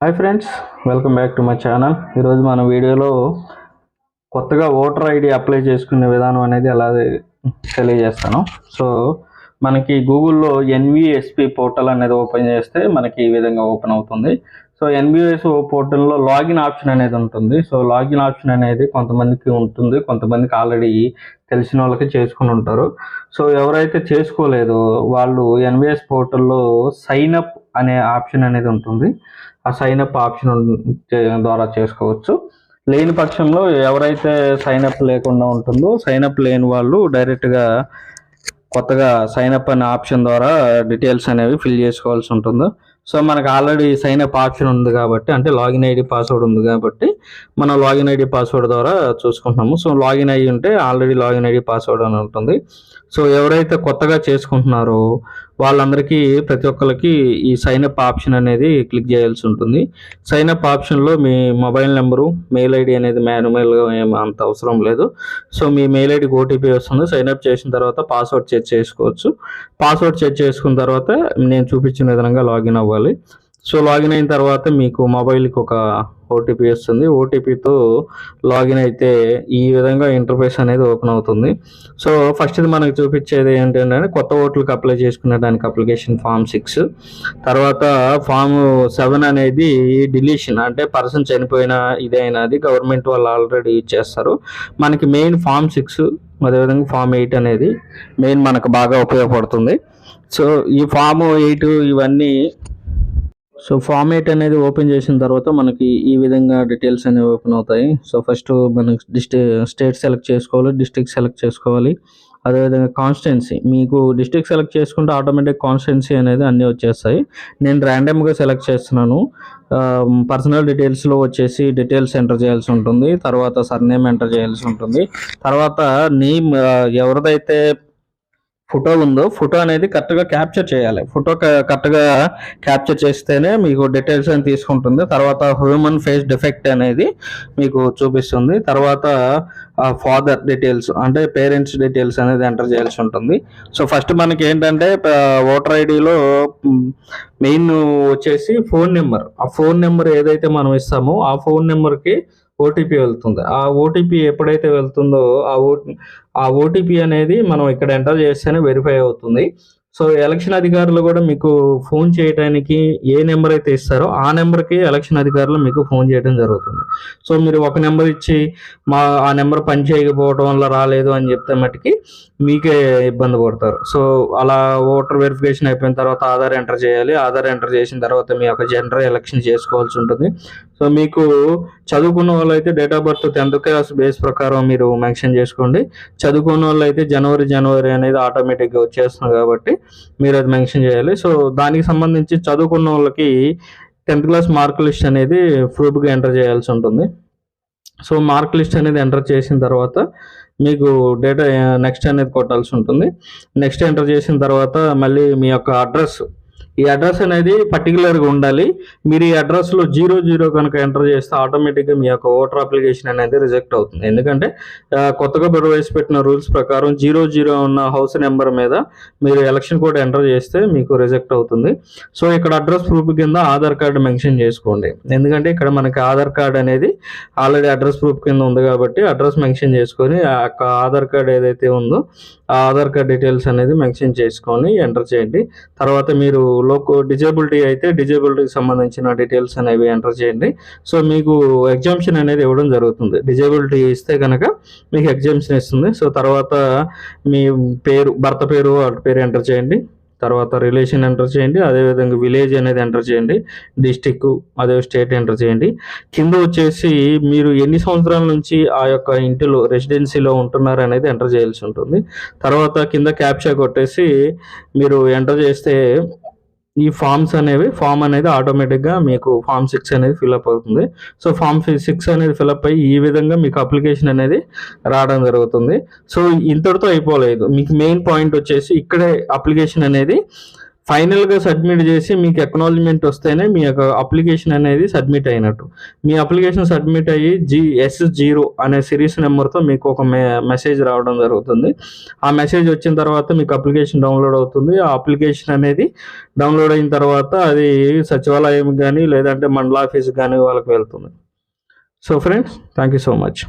Hi friends welcome back to my channel ఈరోజు మన వీడియోలో కొత్తగా ఓటర్ ఐడి అప్లై చేసుకునే విధానం అనేది ఎలా తెలియజేస్తాను. సో మనకి గూగుల్లో ఎన్విఎస్పి పోర్టల్ అనేది ఓపెన్ చేస్తే మనకి ఈ విధంగా ఓపెన్ అవుతుంది. సో ఎన్బిఎస్ పోర్టల్లో లాగిన్ ఆప్షన్ అనేది ఉంటుంది. సో లాగిన్ ఆప్షన్ అనేది కొంతమందికి ఉంటుంది. కొంతమందికి ఆల్రెడీ తెలిసిన వాళ్ళకి చేసుకుని ఉంటారు. సో ఎవరైతే చేసుకోలేదో వాళ్ళు ఎన్బిఎస్ పోర్టల్లో సైన్ అప్ అనే ఆప్షన్ అనేది ఉంటుంది. ఆ సైన్ అప్ ఆప్షన్ ద్వారా చేసుకోవచ్చు. లేని పక్షంలో ఎవరైతే సైన్ అప్ లేకుండా ఉంటుందో సైన్ అప్ లేని వాళ్ళు డైరెక్ట్గా కొత్తగా సైన్ అప్ అనే ఆప్షన్ ద్వారా డీటెయిల్స్ అనేవి ఫిల్ చేసుకోవాల్సి ఉంటుంది. సో మనకు ఆల్రెడీ సైన్ అప్ ఆప్షన్ ఉంది కాబట్టి అంటే లాగిన్ ఐడి పాస్వర్డ్ ఉంది కాబట్టి మనం లాగిన్ ఐడి పాస్వర్డ్ ద్వారా చూసుకుంటున్నాము. సో లాగిన్ అయ్యి ఉంటే ఆల్రెడీ లాగిన్ ఐడి పాస్వర్డ్ అని ఉంటుంది. సో ఎవరైతే కొత్తగా చేసుకుంటున్నారో వాళ్ళందరికీ ప్రతి ఒక్కరికి ఈ సైన్ అప్ ఆప్షన్ అనేది క్లిక్ చేయాల్సి ఉంటుంది. సైన్ అప్ ఆప్షన్లో మీ మొబైల్ నెంబరు మెయిల్ ఐడి అనేది మాన్యువల్గా ఏం అంత అవసరం లేదు. సో మీ మెయిల్ ఐడికి ఓటీపీ వస్తుంది. సైన్ అప్ చేసిన తర్వాత పాస్వర్డ్ చెక్ చేసుకోవచ్చు. పాస్వర్డ్ చెక్ చేసుకున్న తర్వాత నేను చూపించిన విధంగా లాగిన్ అవ్వాలి. సో లాగిన్ అయిన తర్వాత మీకు మొబైల్కి ఒక ఓటీపీ వస్తుంది. ఓటీపీతో లాగిన్ అయితే ఈ విధంగా ఇంటర్ఫేస్ అనేది ఓపెన్ అవుతుంది. సో ఫస్ట్ ఇది మనకు చూపించేది ఏంటంటే కొత్త ఓట్లకు అప్లై చేసుకునే దానికి అప్లికేషన్ ఫామ్ సిక్స్. తర్వాత ఫామ్ సెవెన్ అనేది డిలీషన్ అంటే పర్సన్ చనిపోయిన ఇదైనది గవర్నమెంట్ వాళ్ళు ఆల్రెడీ ఇచ్చేస్తారు మనకి మెయిన్ ఫామ్ సిక్స్ అదేవిధంగా ఫామ్ ఎయిట్ అనేది మెయిన్ మనకు బాగా ఉపయోగపడుతుంది. సో ఈ ఫామ్ ఎయిట్ ఇవన్నీ సో ఫార్మేట్ అనేది ఓపెన్ చేసిన తర్వాత మనకి ఈ విధంగా డీటెయిల్స్ అనేవి ఓపెన్ అవుతాయి. సో ఫస్ట్ మనకి డిస్టి స్టేట్ సెలెక్ట్ చేసుకోవాలి డిస్ట్రిక్ట్ సెలెక్ట్ చేసుకోవాలి. అదేవిధంగా కాన్స్టెన్సీ మీకు డిస్ట్రిక్ట్ సెలెక్ట్ చేసుకుంటే ఆటోమేటిక్ కాన్స్టెన్సీ అనేది అన్నీ వచ్చేస్తాయి. నేను ర్యాండమ్గా సెలెక్ట్ చేస్తున్నాను. పర్సనల్ డీటెయిల్స్లో వచ్చేసి డీటెయిల్స్ ఎంటర్ చేయాల్సి ఉంటుంది. తర్వాత సర్నేమ్ ఎంటర్ చేయాల్సి ఉంటుంది. తర్వాత నేమ్ ఎవరిదైతే ఫోటో ఉందో ఫోటో అనేది కరెక్ట్గా క్యాప్చర్ చేయాలి. ఫోటో కరెక్ట్గా క్యాప్చర్ చేస్తేనే మీకు డీటెయిల్స్ అని తీసుకుంటుంది. తర్వాత హ్యూమన్ ఫేస్ డిఫెక్ట్ అనేది మీకు చూపిస్తుంది. తర్వాత ఫాదర్ డీటెయిల్స్ అంటే పేరెంట్స్ డీటెయిల్స్ అనేది ఎంటర్ చేయాల్సి ఉంటుంది. సో ఫస్ట్ మనకి ఏంటంటే ఓటర్ ఐడిలో మెయిన్ వచ్చేసి ఫోన్ నెంబర్. ఆ ఫోన్ నెంబర్ ఏదైతే మనం ఇస్తామో ఆ ఫోన్ నెంబర్కి ఓటీపీ వెళ్తుంది. ఆ ఓటీపీ ఎప్పుడైతే వెళ్తుందో ఆ ఓ ఆ ఓటీపీ అనేది మనం ఇక్కడ ఎంటర్ చేస్తేనే వెరిఫై అవుతుంది. సో ఎలక్షన్ అధికారులు కూడా మీకు ఫోన్ చేయడానికి ఏ నెంబర్ అయితే ఇస్తారో ఆ నెంబర్కి ఎలక్షన్ అధికారులు మీకు ఫోన్ చేయడం జరుగుతుంది. సో మీరు ఒక నెంబర్ ఇచ్చి మా ఆ నెంబర్ పని చేయకపోవడం వల్ల రాలేదు అని చెప్తే మటుకి మీకే ఇబ్బంది పడతారు. సో అలా ఓటర్ వెరిఫికేషన్ అయిపోయిన తర్వాత ఆధార్ ఎంటర్ చేయాలి. ఆధార్ ఎంటర్ చేసిన తర్వాత మీ యొక్క జనరల్ ఎలక్షన్ చేసుకోవాల్సి ఉంటుంది. సో మీకు చదువుకున్న వాళ్ళు అయితే date of birth tenth class base ప్రకారం మీరు మెన్షన్ చేసుకోండి. చదువుకున్న వాళ్ళు అయితే జనవరి జనవరి అనేది ఆటోమేటిక్గా వచ్చేస్తుంది కాబట్టి మీరు అది మెన్షన్ చేయాలి. సో దానికి సంబంధించి చదువుకున్న వాళ్ళకి టెన్త్ క్లాస్ మార్క్ లిస్ట్ అనేది ప్రూఫ్గా ఎంటర్ చేయాల్సి ఉంటుంది. సో మార్క్ లిస్ట్ అనేది ఎంటర్ చేసిన తర్వాత మీకు డేటా నెక్స్ట్ అనేది కొట్టాల్సి ఉంటుంది. నెక్స్ట్ ఎంటర్ చేసిన తర్వాత మళ్ళీ మీ యొక్క అడ్రస్ ఈ అడ్రస్ అనేది పర్టికులర్గా ఉండాలి. మీరు ఈ అడ్రస్లో జీరో జీరో కనుక ఎంటర్ చేస్తే ఆటోమేటిక్గా మీ యొక్క ఓటర్ అప్లికేషన్ అనేది రిజెక్ట్ అవుతుంది. ఎందుకంటే కొత్తగా ప్రవేశపెట్టిన రూల్స్ ప్రకారం జీరో జీరో ఉన్న హౌస్ నెంబర్ మీద మీరు ఎలక్షన్ కోడ్ ఎంటర్ చేస్తే మీకు రిజెక్ట్ అవుతుంది. సో ఇక్కడ అడ్రస్ ప్రూఫ్ కింద ఆధార్ కార్డు మెన్షన్ చేసుకోండి. ఎందుకంటే ఇక్కడ మనకి ఆధార్ కార్డ్ అనేది ఆల్రెడీ అడ్రస్ ప్రూఫ్ కింద ఉంది కాబట్టి అడ్రస్ మెన్షన్ చేసుకొని ఆ యొక్క ఆధార్ కార్డ్ ఏదైతే ఉందో ఆ ఆధార్ కార్డ్ డీటెయిల్స్ అనేది మెన్షన్ చేసుకొని ఎంటర్ చేయండి. తర్వాత మీరు లోకో డిజేబిలిటీ అయితే డిజేబిలిటీకి సంబంధించిన డీటెయిల్స్ అనేవి ఎంటర్ చేయండి. సో మీకు ఎగ్జామ్షన్ అనేది ఇవ్వడం జరుగుతుంది. డిజేబిలిటీ ఇస్తే కనుక మీకు ఎగ్జామ్షన్ ఇస్తుంది. సో తర్వాత మీ పేరు భర్త పేరు వాళ్ళ పేరు ఎంటర్ చేయండి. తర్వాత రిలేషన్ ఎంటర్ చేయండి. అదేవిధంగా విలేజ్ అనేది ఎంటర్ చేయండి. డిస్టిక్ అదే స్టేట్ ఎంటర్ చేయండి. కింద వచ్చేసి మీరు ఎన్ని సంవత్సరాల నుంచి ఆ యొక్క ఇంటిలో రెసిడెన్సీలో ఉంటున్నారు అనేది ఎంటర్ చేయాల్సి ఉంటుంది. తర్వాత కింద క్యాప్చా కొట్టేసి మీరు ఎంటర్ చేస్తే ఈ ఫామ్స్ అనేవి ఫామ్ అనేది ఆటోమేటిక్గా మీకు ఫామ్ సిక్స్ అనేది ఫిల్అప్ అవుతుంది. సో ఫామ్ సిక్స్ అనేది ఫిల్అప్ అయ్యి ఈ విధంగా మీకు అప్లికేషన్ అనేది రావడం జరుగుతుంది. సో ఇంతటితో అయిపోలేదు. మీకు మెయిన్ పాయింట్ వచ్చేసి ఇక్కడే అప్లికేషన్ అనేది ఫైనల్గా సబ్మిట్ చేసి మీకు ఎక్నాలజ్మెంట్ వస్తేనే మీ యొక్క అప్లికేషన్ అనేది సబ్మిట్ అయినట్టు. మీ అప్లికేషన్ సబ్మిట్ అయ్యి జీ ఎస్ జీరో అనే సిరీస్ నెంబర్తో మీకు ఒక మె మెసేజ్ రావడం జరుగుతుంది. ఆ మెసేజ్ వచ్చిన తర్వాత మీకు అప్లికేషన్ డౌన్లోడ్ అవుతుంది. ఆ అప్లికేషన్ అనేది డౌన్లోడ్ అయిన తర్వాత అది సచివాలయం కానీ లేదంటే మండల ఆఫీస్ కానీ వాళ్ళకి వెళ్తుంది. So friends thank you so much